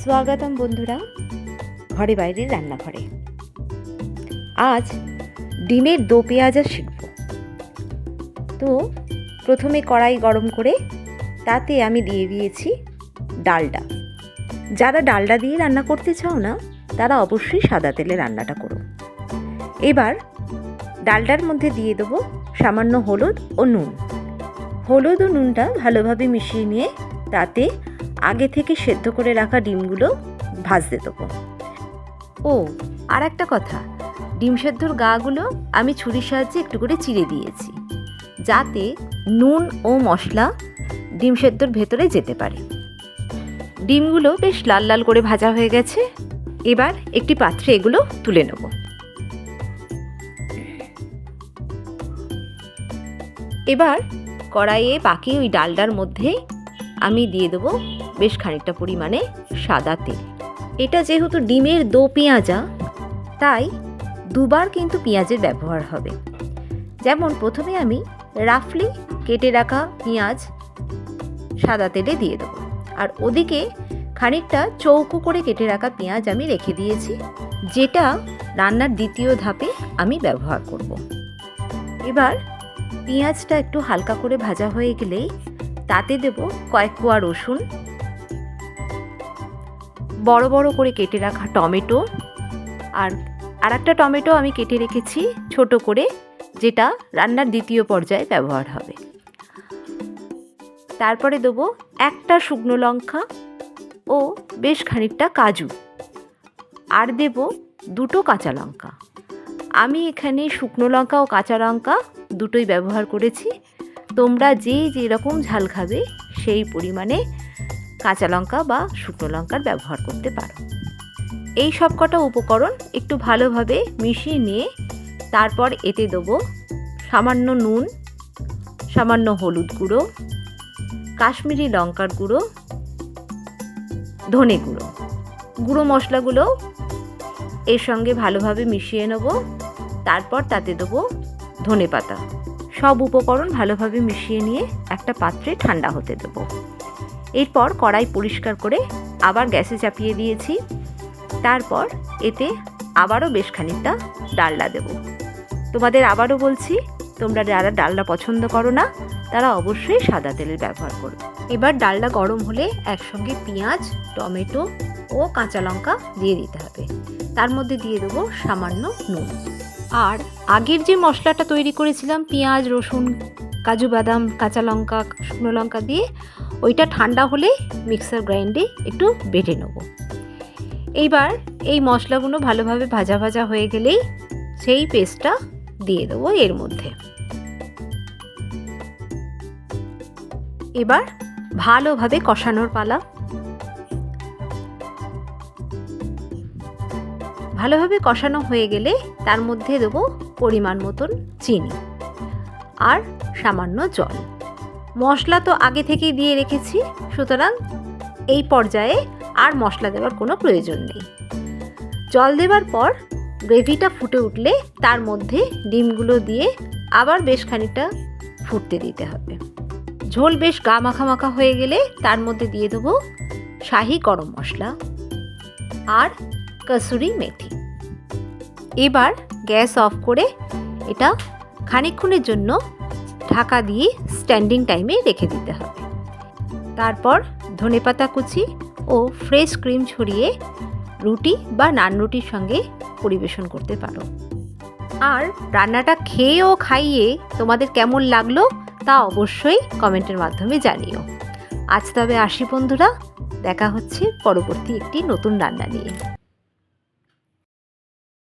স্বাগতম বন্ধুরা, ঘরে বাইরের রান্নাঘরে। আজ ডিমের দো পেঁয়াজা শিখব। তো প্রথমে কড়াই গরম করে তাতে আমি দিয়ে দিয়েছি ডালডা। যারা ডালডা দিয়ে রান্না করতে চাও না, তারা অবশ্যই সাদা তেলে রান্নাটা করো। এবার ডালটার মধ্যে দিয়ে দেবো সামান্য হলুদ ও নুন। হলুদ ও নুনটা ভালোভাবে মিশিয়ে নিয়ে তাতে আগে থেকে সেদ্ধ করে রাখা ডিমগুলো ভাজতে দেবো। ও, আর একটা কথা। ডিম সেদ্ধর গাগুলো আমি ছুরির সাহায্যে একটু করে চিড়ে দিয়েছি, যাতে নুন ও মশলা ডিম সেদ্ধর ভেতরে যেতে পারে। ডিমগুলো বেশ লাল লাল করে ভাজা হয়ে গেছে। এবার একটি পাত্রে এগুলো তুলে নেব। এবার কড়াইয়ে বাকি ওই ডালটার মধ্যে আমি দিয়ে দেবো বেশ খানিকটা পরিমাণে সাদা তেল। এটা যেহেতু ডিমের দো পেঁয়াজা, তাই দুবার কিন্তু পেঁয়াজের ব্যবহার হবে। যেমন প্রথমে আমি রাফলি কেটে রাখা পেঁয়াজ সাদা তেলে দিয়ে দেবো। আর ওদিকে খানিকটা চৌকো করে কেটে রাখা পেঁয়াজ আমি রেখে দিয়েছি, যেটা রান্নার দ্বিতীয় ধাপে আমি ব্যবহার করব। এবার পেঁয়াজটা একটু হালকা করে ভাজা হয়ে গেলেই তাতে দেব কয়েক কোয়া রসুন। বড় বড় করে কেটে রাখা টমেটো। আর আর একটা টমেটো আমি কেটে রেখেছি ছোট করে, যেটা রান্নার দ্বিতীয় পর্যায়ে ব্যবহার হবে। তারপরে দেবো একটা শুকনো লঙ্কা ও বেশ খানিকটা কাজু। আর দেব দুটো কাঁচা লঙ্কা। আমি এখানে শুকনো লঙ্কা ও কাঁচা লঙ্কা দুটোই ব্যবহার করেছি। তোমরা যে যেরকম ঝাল খাবে, সেই পরিমাণে কাঁচা লঙ্কা বা শুকনো লঙ্কার ব্যবহার করতে পারো। এই সব কটা উপকরণ একটু ভালোভাবে মিশিয়ে নিয়ে তারপর এতে দেবো সামান্য নুন, সামান্য হলুদ গুঁড়ো, কাশ্মীরি লঙ্কার গুঁড়ো, ধনে গুঁড়ো। গুঁড়ো মশলাগুলো এর সঙ্গে ভালোভাবে মিশিয়ে নেব, তারপর তাতে দেবো ধনে পাতা। সব উপকরণ ভালোভাবে মিশিয়ে নিয়ে একটা পাত্রে ঠান্ডা হতে দেবো। এরপর কড়াই পরিষ্কার করে আবার গ্যাসে চাপিয়ে দিয়েছি। তারপর এতে আবারও বেশ খানিকটা ডালডা দেব। তোমাদের আবারও বলছি, তোমরা যারা ডালডা পছন্দ করো না, তারা অবশ্যই সাদা তেলের ব্যবহার করো। এবার ডালডা গরম হলে একসঙ্গে পেঁয়াজ, টমেটো ও কাঁচা লঙ্কা দিয়ে দিতে হবে। তার মধ্যে দিয়ে দেবো সামান্য নুন। আর আগের যে মশলাটা তৈরি করেছিলাম, পেঁয়াজ, রসুন, কাজু বাদাম, কাঁচা লঙ্কা, শুকনো লঙ্কা দিয়ে, ওইটা ঠান্ডা হলে মিক্সার গ্রাইন্ডে একটু বেটে নেব। এইবার এই মশলাগুলো ভালোভাবে ভাজা ভাজা হয়ে গেলেই সেই পেস্টটা দিয়ে দেবো এর মধ্যে। এবার ভালোভাবে কষানোর পালা। ভালোভাবে কষানো হয়ে গেলে তার মধ্যে দেবো পরিমাণ মতন চিনি আর সামান্য জল। মশলা তো আগে থেকেই দিয়ে রেখেছি, সুতরাং এই পর্যায়ে আর মশলা দেওয়ার কোনো প্রয়োজন নেই। জল দেওয়ার পর গ্রেভিটা ফুটে উঠলে তার মধ্যে ডিমগুলো দিয়ে আবার বেশ খানিকটা ফুটতে দিতে হবে। ঝোল বেশ গা মাখা মাখা হয়ে গেলে তার মধ্যে দিয়ে দেবো শাহি গরম মশলা আর কসুরি মেথি। এবার গ্যাস অফ করে এটা খানিকক্ষণের জন্য ঢাকা দিয়ে স্ট্যান্ডিং টাইমে রেখে দিতে হবে। তারপর ধনেপাতা কুচি ও ফ্রেশ ক্রিম ছড়িয়ে রুটি বা নান রুটির সঙ্গে পরিবেশন করতে পারো। আর রান্নাটা খেয়ে ও খাইয়ে তোমাদের কেমন লাগল তা অবশ্যই কমেন্টের মাধ্যমে জানিও। আজ তবে আসি বন্ধুরা, দেখা হচ্ছে পরবর্তী একটি নতুন রান্না নিয়ে।